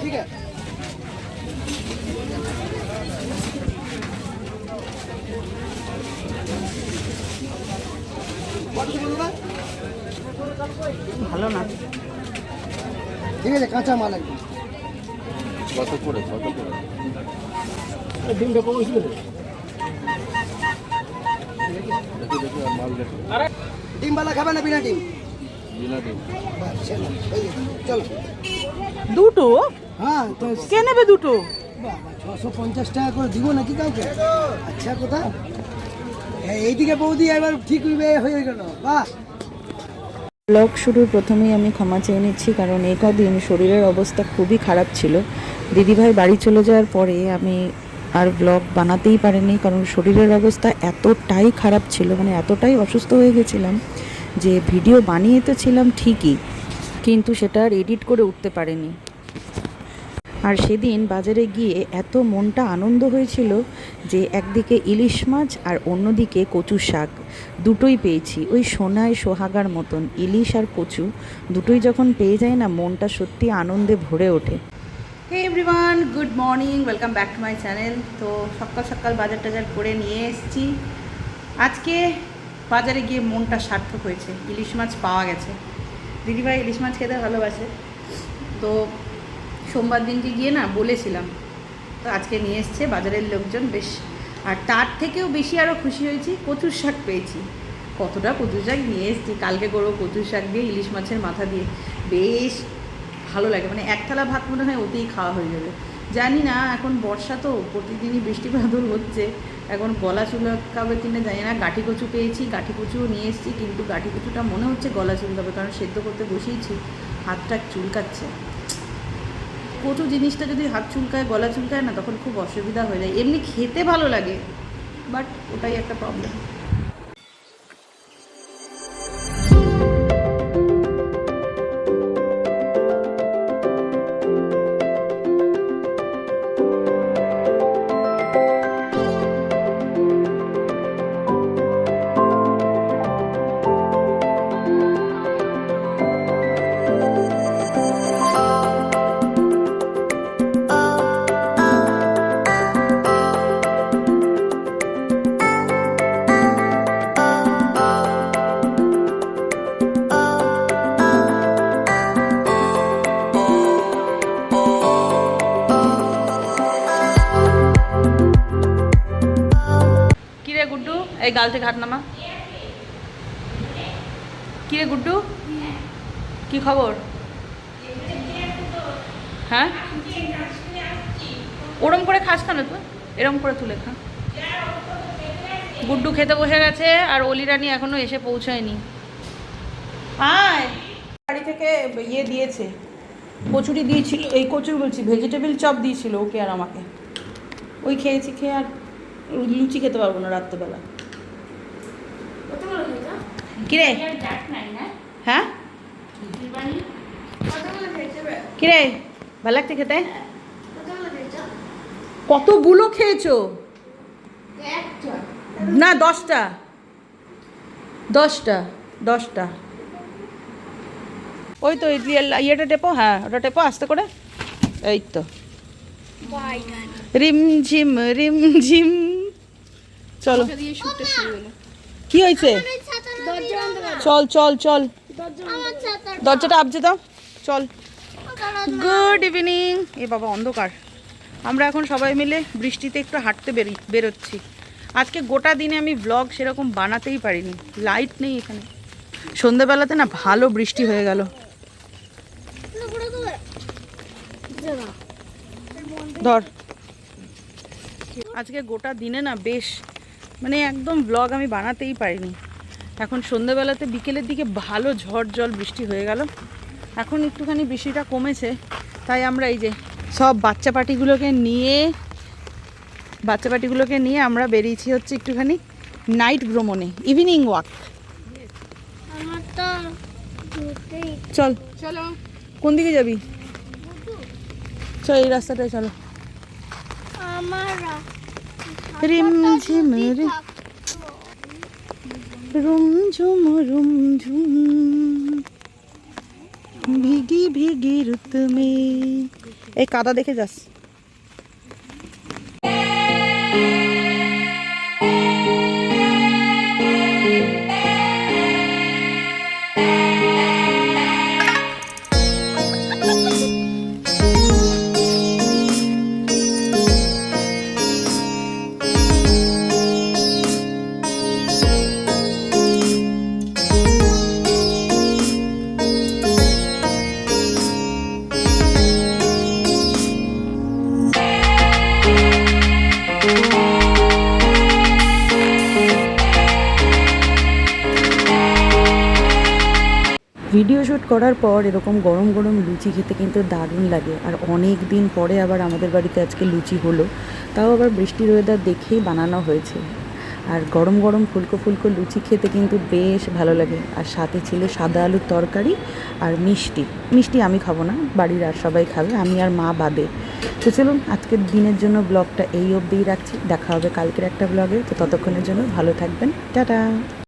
ठीक है ভালো না ঠিক আছে কাঁচা মাল একদম কত করে কত করে ডিমটা কমেছিল দেখি দেখি আর মাল দেখি ডিমবালা খাবে না বিনা ডিম বিনা ডিম বাস, চলো, এই যে, চলো দুটো? হ্যাঁ তো কে নেবে দুটো? ছশো পঞ্চাশ টাকা করে দিব নাকি কাউকে? আচ্ছা কোথা হ্যাঁ, এইদিকে বৌদি এবার ঠিক হয়ে হয়ে গেল। বাহ! ব্লগ শুরুর প্রথমেই আমি ক্ষমা চেয়ে নিচ্ছি কারণ এই কদিন শরীরের অবস্থা খুবই খারাপ ছিল। দিদিভাই বাড়ি চলে যাওয়ার পরে আমি আর ব্লগ বানাতেই পারিনি কারণ শরীরের অবস্থা এতটাই খারাপ ছিল মানে এতটাই অসুস্থ হয়ে গেছিলাম যে ভিডিও বানিয়ে তো ছিলাম ঠিকই কিন্তু সেটা আর এডিট করে উঠতে পারেনি। আর সেদিন বাজারে গিয়ে এত মনটা আনন্দ হয়েছিল যে একদিকে ইলিশ মাছ আর অন্যদিকে কচু শাক। দুটোই পেয়েছি। ওই সোনায় সোহাগার মতন ইলিশ আর কচু দুটোই যখন পেয়ে যায় না, মনটা সত্যি আনন্দে ভরে ওঠে। Hey everyone good morning welcome back to my channel তো সকাল সকাল বাজার টাজার করে নিয়ে এসেছি। আজকে বাজারে গিয়ে মনটা সার্থক হয়েছে। ইলিশ মাছ পাওয়া গেছে। দিদিভাই ইলিশ মাছ খেতে ভালোবাসে। তো সোমবার দিনকে গিয়ে না বলেছিলাম, তো আজকে নিয়ে এসছে বাজারের লোকজন বেশ। আর তার থেকেও বেশি আরও খুশি হয়েছি, কচুর শাক পেয়েছি। কতটা কচুর শাক নিয়ে এসেছি, কালকে করব কচুর শাক দিয়ে ইলিশ মাছের মাথা দিয়ে। বেশ ভালো লাগে মানে এক থালা ভাত মনে হয় ওতেই খাওয়া হয়ে যাবে। জানি না, এখন বর্ষা তো, প্রতিদিনই বৃষ্টি হচ্ছে। এখন গলা চুলকাবে কিনা জানি না, গাঠি কচু পেয়েছি, গাঠি কচুও নিয়ে এসেছি, কিন্তু গাঠি কচুটা মনে হচ্ছে গলা চুলকাবে, কারণ সেদ্ধ করতে বসিয়েছি, হাতটা চুলকাচ্ছে। কচু জিনিসটা যদি হাত চুলকায়, গলা চুলকায় না, তখন খুব অসুবিধা হয়ে যায়। এমনি খেতে ভালো লাগে, বাট ওটাই একটা প্রবলেম এই গাল থেকে হাত নামা কিরে গুড্ডু? কি খবর? হ্যাঁ? ওরম করে খাস কেন তুই? এরম করে তুলে খা। গুড্ডু খেতে বসে গেছে আর অলি রানী এখনও এসে পৌঁছায়নি। আয়। বাড়ি থেকে ইয়ে দিয়েছে, কচুরি দিয়েছিল, এই কচুরি বলছি ভেজিটেবিল চপ দিয়েছিল ওকে আর আমাকে। ওই খেয়েছি খেয়ে আর লুচি খেতে পারব না রাত্রেবেলা। কিরে? হ্যাঁ? কিরে? ভালো লাগছে খেতে? কতগুলো খেয়েছো? না দশটা। দশটা দশটা। ওই তো দিয়ে- ইয়েটা টেপো হ্যাঁ ওটা টেপো আস্তে করে। এই তো। রিম ঝিম রিম ঝিম। চলো। কি হয়েছে? চল চল চল। দরজাটা আবজে দাও। চল। গুড ইভিনিং এ বাবা অন্ধকার। আমরা এখন সবাই মিলে বৃষ্টিতে একটু হাঁটতে বেরি বেরোচ্ছি। আজকে গোটা দিনে আমি ব্লগ সেরকম বানাতেই পারিনি। লাইট নেই এখানে। সন্ধেবেলাতে না ভালো বৃষ্টি হয়ে গেল। ধর। আজকে গোটা দিনে না বেশ মানে একদম ব্লগ আমি বানাতেই পারিনি। এখন সন্ধ্যেবেলাতে বিকেলের দিকে ভালো ঝড় জল বৃষ্টি হয়ে গেল। এখন একটুখানি বৃষ্টিটা কমেছে তাই আমরা এই যে সব বাচ্চা পাটিগুলোকে নিয়ে বাচ্চা পাটিগুলোকে নিয়ে আমরা বেরিয়েছি হচ্ছে একটুখানি নাইট ভ্রমণে ইভিনিং ওয়াক চল চলো। কোন দিকে যাবি? চল এই রাস্তাটায় চলো। আমার রিম ঝিম রিম রুম ঝুম রুম ঝুম। ভিগি ভিগি রুত এই কাদা দেখে যাস। ভিডিও শ্যুট করার পর এরকম গরম গরম লুচি খেতে কিন্তু দারুণ লাগে। আর অনেক দিন পরে আবার আমাদের বাড়িতে আজকে লুচি হলো। তাও আবার বৃষ্টির ওয়েদার দেখেই বানানো হয়েছে। আর গরম গরম ফুলকো ফুলকো লুচি খেতে কিন্তু বেশ ভালো লাগে। আর সাথে ছিল সাদা আলুর তরকারি আর মিষ্টি। মিষ্টি আমি খাব না, বাড়ির আর সবাই খাবে, আমি আর মা বাদে। তো চলুন, আজকের দিনের জন্য ব্লগটা এই অবধিই রাখছি। দেখা হবে কালকের একটা ব্লগে তো ততক্ষণের জন্য ভালো থাকবেন। টাটা!